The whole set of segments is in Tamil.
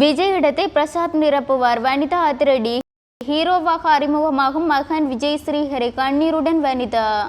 விஜய் இடத்தை பிரசாத் நிரப்புவார். வனிதா அதிரடி. ஹீரோவாக அறிமுகமாகும் மகன் விஜய் ஸ்ரீஹரி கண்ணீருடன் வனிதா.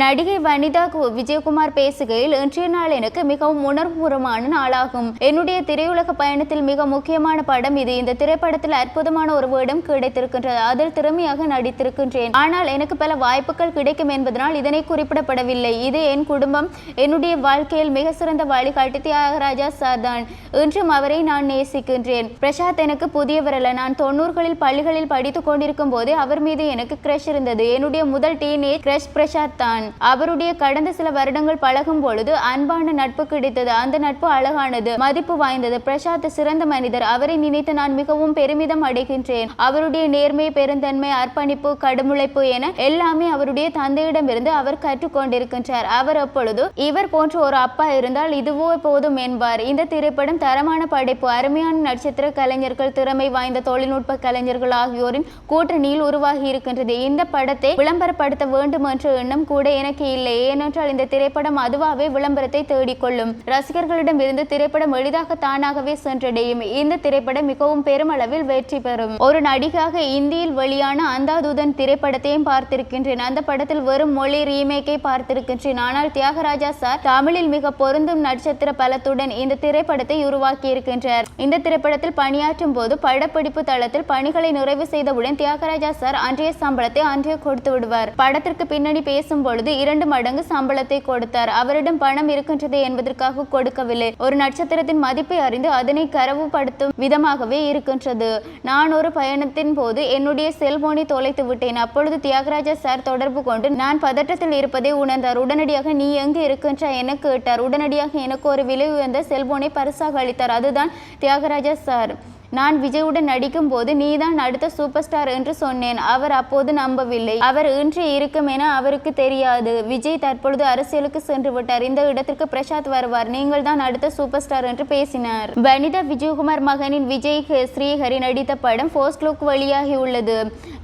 நடிகை வனிதா விஜயகுமார் பேசுகையில் இன்றைய நாள் எனக்கு மிகவும் உணர்வுபூர்வமான நாளாகும். என்னுடைய திரையுலக பயணத்தில் மிக முக்கியமான படம் இது. இந்த திரைப்படத்தில் அற்புதமான ஒரு வேடம் கிடைத்திருக்கின்றது. அதில் திறமையாக நடித்திருக்கின்றேன். ஆனால் எனக்கு பல வாய்ப்புகள் கிடைக்கும் என்பதனால் இதனை குறிப்பிடப்படவில்லை. இது என் குடும்பம். என்னுடைய வாழ்க்கையில் மிக சிறந்த வழிகாட்டி தியாகராஜா சார் தான் இன்றும் அவரை நான் நேசிக்கின்றேன். பிரசாத் எனக்கு புதியவர் அல்ல. நான் தொண்ணூறுகளில் பள்ளிகளில் படித்துக் கொண்டிருக்கும் போதே அவர் மீது எனக்கு கிரஷ் இருந்தது. என்னுடைய முதல் டீனேஜ் கிரஷ் பிரசாத் தான். அவருடைய கடந்த சில வருடங்கள் பழகும் பொழுது அன்பான நட்பு கிடைத்தது. அந்த நட்பு அழகானது மதிப்பு வாய்ந்தது. பிரசாத் சிறந்த மனிதர். அவரை நினைத்து நான் மிகவும் பெருமிதம் அடைகின்றேன். அவருடைய நேர்மை பெருந்தன்மை அர்ப்பணிப்பு கடுமுளைப்பு என எல்லாமே அவருடைய தந்தையிடமிருந்து அவர் கற்றுக்கொண்டிருக்கின்றார். அவர் அப்பொழுது இவர் போன்ற ஒரு அப்பா இருந்தால் இதுவோ போதும் என்பார். இந்த திரைப்படம் தரமான படைப்பு. அருமையான நட்சத்திர கலைஞர்கள் திறமை வாய்ந்த தொழில்நுட்ப கலைஞர்கள் ஆகியோரின் கூட்டணியில் உருவாகி இருக்கின்றது இந்த படத்தை விளம்பரப்படுத்த வேண்டும் என்ற எண்ணம் கூட எனக்கு இல்லை. ஏனென்றால் இந்த திரைப்படம் அதுவாகவே விளம்பரத்தை தேடிக்கொள்ளும். ரசிகர்களிடம் இருந்து திரைப்படம் எளிதாக தானாகவே சென்றடையும். இந்த திரைப்படம் மிகவும் பெருமளவில் வெற்றி பெறும். ஒரு நடிகாக இந்தியில் வெளியான அந்தாதுதன் திரைப்படத்தையும் பார்த்திருக்கின்றேன். அந்த படத்தில் வெறும் மொழி ரீமேக்கை பார்த்திருக்கின்றேன். ஆனால் தியாகராஜா சார் தமிழில் மிக பொருந்தும் நட்சத்திர பலத்துடன் இந்த திரைப்படத்தை உருவாக்கி இருக்கின்றார் இந்த திரைப்படத்தில் பணியாற்றும் போது படப்பிடிப்பு தளத்தில் பணிகளை நிறைவு செய்தவுடன் தியாகராஜா சார் அன்றைய சம்பளத்தை அன்றைய கொடுத்து விடுவார். படத்திற்கு பின்னணி பேசும் பொழுது இரண்டு மடங்கு சம்பளத்தை கொடுத்தார். அவரிடம் பணம் இருக்கின்றது என்பதற்காக கொடுக்கவில்லை. ஒரு நட்சத்திரத்தின் மதிப்பை அறிந்து அதனை கரவுபடுத்தும் விதமாகவே இருக்கின்றது. நான் ஒரு பயணத்தின் போது என்னுடைய செல்போனை தொலைத்து விட்டேன். அப்பொழுது தியாகராஜா சார் தொடர்பு கொண்டு நான் பதற்றத்தில் இருப்பதை உணர்ந்தார். உடனடியாக நீ எங்கு இருக்கின்றாய் என கேட்டார். உடனடியாக எனக்கு ஒரு விலை உயர்ந்த செல்போனை பரிசாக அளித்தார். அதுதான் தியாகராஜா சார். நான் விஜயுடன் நடிக்கும் போது நீதான் அடுத்த சூப்பர் ஸ்டார் என்று சொன்னேன். அவர் அப்போது நம்பவில்லை. அவர் இன்று இருக்கும் என அவருக்கு தெரியாது. விஜய் தற்பொழுது அரசியலுக்கு சென்று விட்டார் இந்த இடத்திற்கு பிரசாத் வருவார். நீங்கள் தான் அடுத்த சூப்பர் ஸ்டார் என்று பேசினார். வனிதா விஜயகுமார் மகனின் விஜய் ஸ்ரீஹரி நடித்த படம் போஸ்ட் லுக் வெளியாகியுள்ளது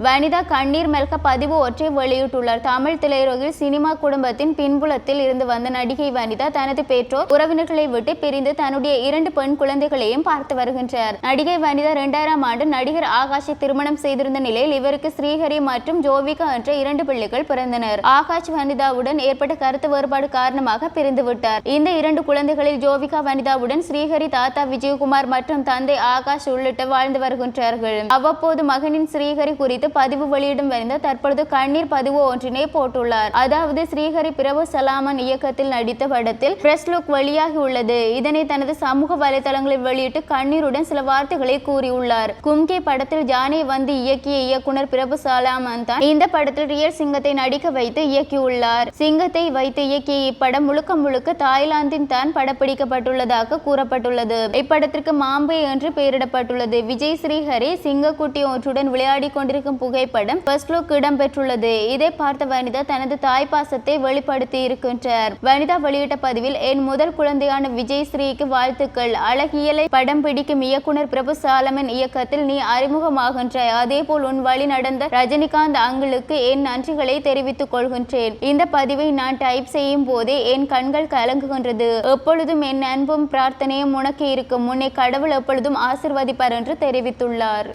வனிதா கண்ணீர் மெல்க பதிவு ஒற்றை வெளியிட்டுள்ளார். தமிழ் திரையுலகில் சினிமா குடும்பத்தின் பின்புலத்தில் இருந்து வந்த நடிகை வனிதா தனது பெற்றோர் உறவினர்களை விட்டு பிரிந்து தன்னுடைய இரண்டு பெண் குழந்தைகளையும் பார்த்து வருகின்றார். நடிகை வனிதா இரண்டாயிரம் ஆண்டு நடிகர் ஆகாஷை திருமணம் செய்திருந்த நிலையில் இவருக்கு ஸ்ரீஹரி மற்றும் ஜோவிகா என்ற இரண்டு பிள்ளைகள் பிறந்தனர். ஆகாஷ் வனிதாவுடன் ஏற்பட்ட கருத்து வேறுபாடு காரணமாக பிரிந்து விட்டார் இந்த இரண்டு குழந்தைகளில் ஜோவிகா வனிதாவுடன் ஸ்ரீஹரி தாத்தா விஜயகுமார் மற்றும் தந்தை ஆகாஷ் உள்ளிட்ட வாழ்ந்து வருகின்றார்கள். அவ்வப்போது மகனின் ஸ்ரீஹரி குறித்து பதிவு வெளியிடும் வந்த தற்பொழுது கண்ணீர் பதிவு ஒன்றினை போட்டுள்ளார். அதாவது ஸ்ரீஹரி பிரபு சலாமன் இயக்கத்தில் நடித்த படத்தில் பிரஸ் லுக் வெளியாகி உள்ளது இதனை தனது சமூக வலைதளங்களில் வெளியிட்டு கண்ணீருடன் சில வார்த்தைகள் கூறியுள்ளார். கும்கே படத்தில் ஜானே வந்து இயக்கிய இயக்குனர் பிரபு சாலாமன் தான் இந்த படத்தில் ரியல் சிங்கத்தை நடிக்க வைத்து இயக்கியுள்ளார். சிங்கத்தை வைத்து இயக்கிய இப்படம் முழுக்க முழுக்க தாய்லாந்தின் தான் படப்பிடிக்கப்பட்டுள்ளதாக கூறப்பட்டுள்ளது. இப்படத்திற்கு மாம்பே என்று பெயரிடப்பட்டுள்ளது. விஜய் ஸ்ரீஹரி சிங்கக்குட்டி ஒன்றுடன் விளையாடி கொண்டிருக்கும் புகைப்படம் ஃபர்ஸ்ட் லுக் இடம்பெற்றுள்ளது. இதை பார்த்த வனிதா தனது தாய் பாசத்தை வெளிப்படுத்தி இருக்கின்றார். வனிதா வெளியிட்ட பதிவில் என் முதல் குழந்தையான விஜய் ஸ்ரீக்கு வாழ்த்துக்கள். அழகியலை படம் பிடிக்கும் இயக்குனர் பிரபு சாலமன் இயக்கத்தில் நீ அறிமுகமாகின்றாய் அதேபோல் உன் வழி நடந்த ரஜினிகாந்த் அங்கிளுக்கு என் நன்றிகளை தெரிவித்துக் கொள்கின்றேன். இந்த பதிவை நான் டைப் செய்யும் போதே என் கண்கள் கலங்குகின்றது. எப்பொழுதும் என் அன்பும் பிரார்த்தனையும் உனக்கு இருக்கும். உன்னை கடவுள் எப்பொழுதும் ஆசிர்வதிப்பார் என்று தெரிவித்துள்ளார்.